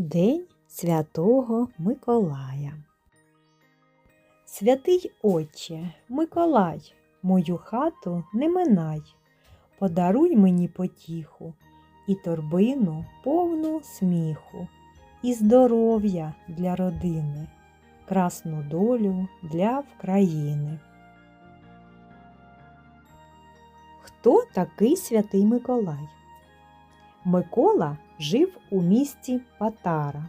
День святого Миколая. Святий Отче, Миколай, мою хату не минай, подаруй мені потіху і торбину повну сміху, і здоров'я для родини, красну долю для України. Хто такий святий Миколай? Микола жив у місті Патара.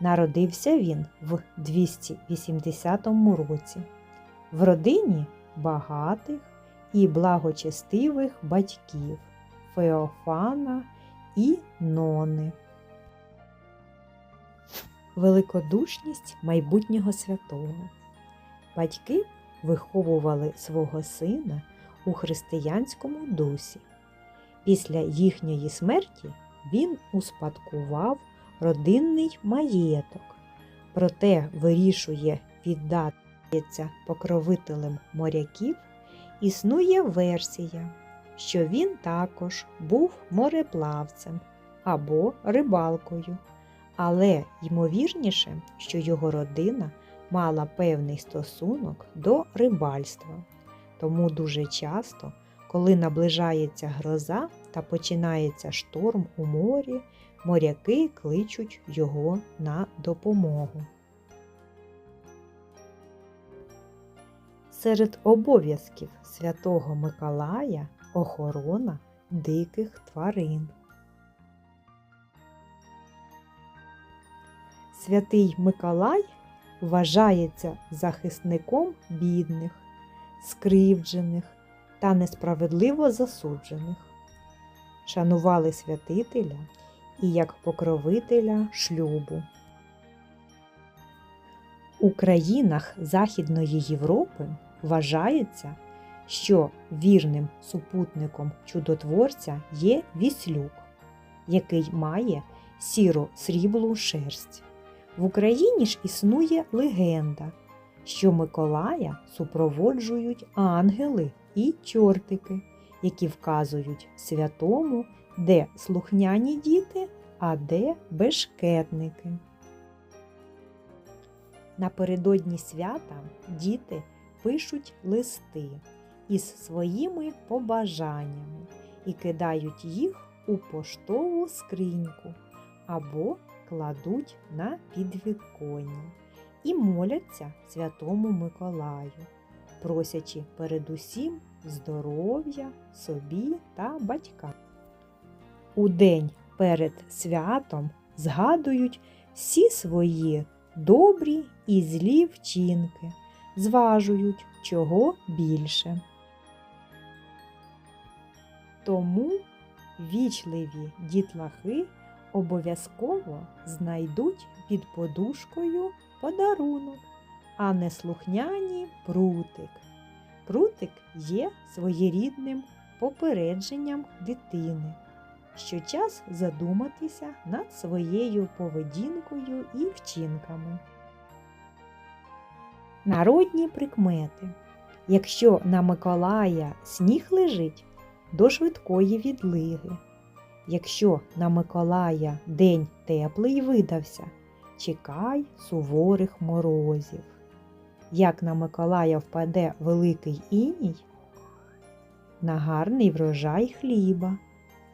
Народився він в 280 році в родині багатих і благочестивих батьків Феофана і Нони. Великодушність майбутнього святого. Батьки виховували свого сина у християнському дусі. Після їхньої смерті він успадкував родинний маєток, проте вирішує віддатися покровителем моряків. Існує версія, що він також був мореплавцем або рибалкою, але ймовірніше, що його родина мала певний стосунок до рибальства. Тому дуже часто коли наближається гроза та починається шторм у морі, моряки кличуть його на допомогу. Серед обов'язків святого Миколая охорона диких тварин. Святий Миколай вважається захисником бідних, скривджених та несправедливо засуджених. Шанували святителя і як покровителя шлюбу. У країнах Західної Європи вважається, що вірним супутником чудотворця є віслюк, який має сіро сріблу шерсть. В Україні ж існує легенда, що Миколая супроводжують ангели і чортики, які вказують святому, де слухняні діти, а де бешкетники. Напередодні свята діти пишуть листи із своїми побажаннями і кидають їх у поштову скриньку або кладуть на підвіконня і моляться святому Миколаю просячи передусім здоров'я собі та батькам. У день перед святом згадують всі свої добрі і злі вчинки, зважують, чого більше. Тому вічливі дітлахи обов'язково знайдуть під подушкою подарунок а не слухняні прутик. Прутик є своєрідним попередженням дитини, що час задуматися над своєю поведінкою і вчинками. Народні прикмети. Якщо на Миколая сніг лежить до швидкої відлиги. Якщо на Миколая день теплий видався, чекай суворих морозів як на Миколая впаде великий іній, на гарний врожай хліба,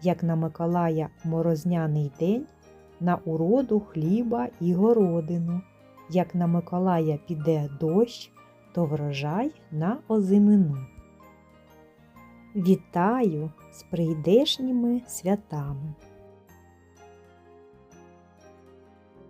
як на Миколая морозняний день, на уроду хліба і городину, як на Миколая піде дощ, то врожай на озимину. Вітаю з прийдешніми святами!